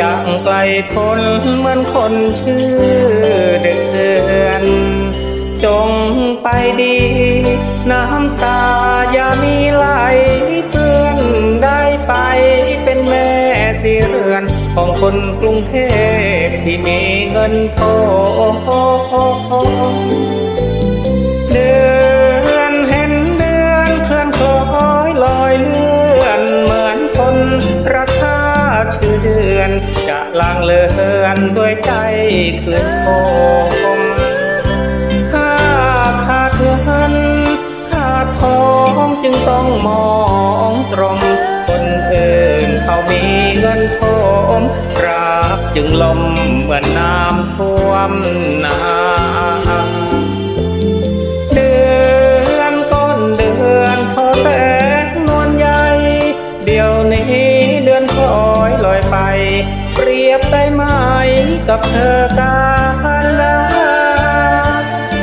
จากไกลพ้นเหมือนคนชื่อเดือน จงไปดี น้ำตาอย่ามีไหลเปื้อนได้ไปเป็นแม่สีเรือน ของคนกรุงเทพที่มีเงินทองเดือนเห็นเดือนเคลื่อนคล้อยลอยเลื่อนเหมือนคน อเดือนจะลางเลือนด้วยใจคืนโคมข้าขาดเงินขาดทองจึงต้องมองตรงคนอื่นเขามีเงินทมรักจึงลมเหมือนน้ำท่วมนา เปรียบได้ไหมกับเธอกาลา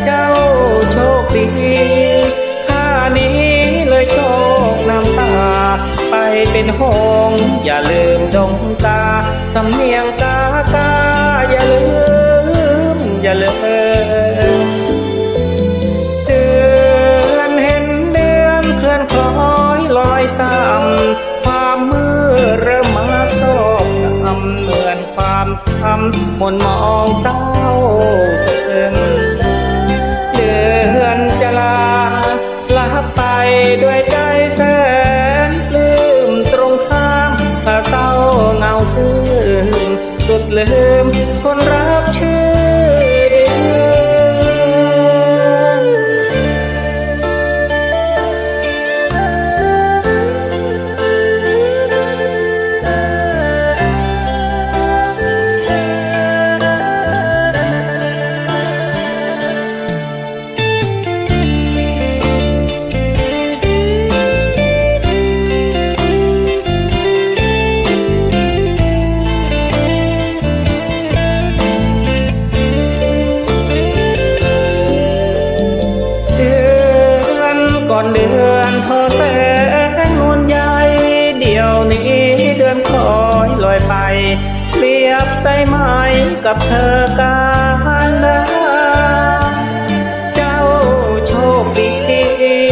เจ้าโชคดีข้านี้เลยโชคน้ำตา ไปเป็นหงส์อย่าลืมดงตา สำเนียงกากาอย่าลืม อย่าลืมเดือนเห็นเดือนเคลื่อนคล้อยลอยตามความมืดเริ่มมาครอำเหมือนความช้ำมนมองเศร้าซึมเดือนจะลาลาไปด้วยใจแสนปลื้มตรงข้ามเศร้าเงาซึ้งสุดลืมคนรัก อนทอแสงนวลใหญ่เดี๋ยวนี้เดือนคอยลอยไปเปรียบได้ไหมกับเธอกาลาเจ้าโชคดี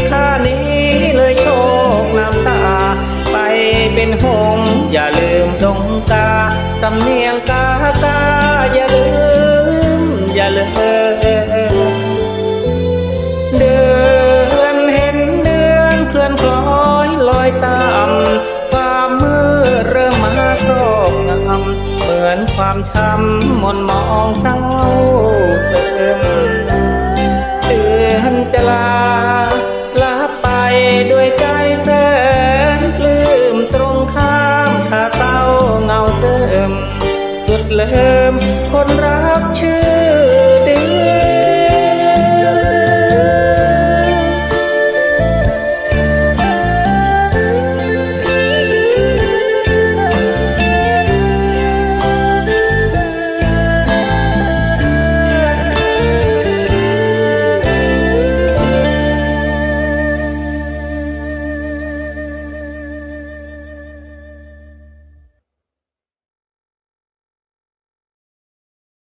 ข้านี้เลยโชคน้ำตา ไปเป็นหงส์อย่าลืมดงกาสำเนียงกา ความช้ำมนมองเศร้าเติเตือนจะลาลาไปด้วยใจเสนปลื้มตรงข้ามขาเศร้าเงาเติมจุดเลิมคนรัก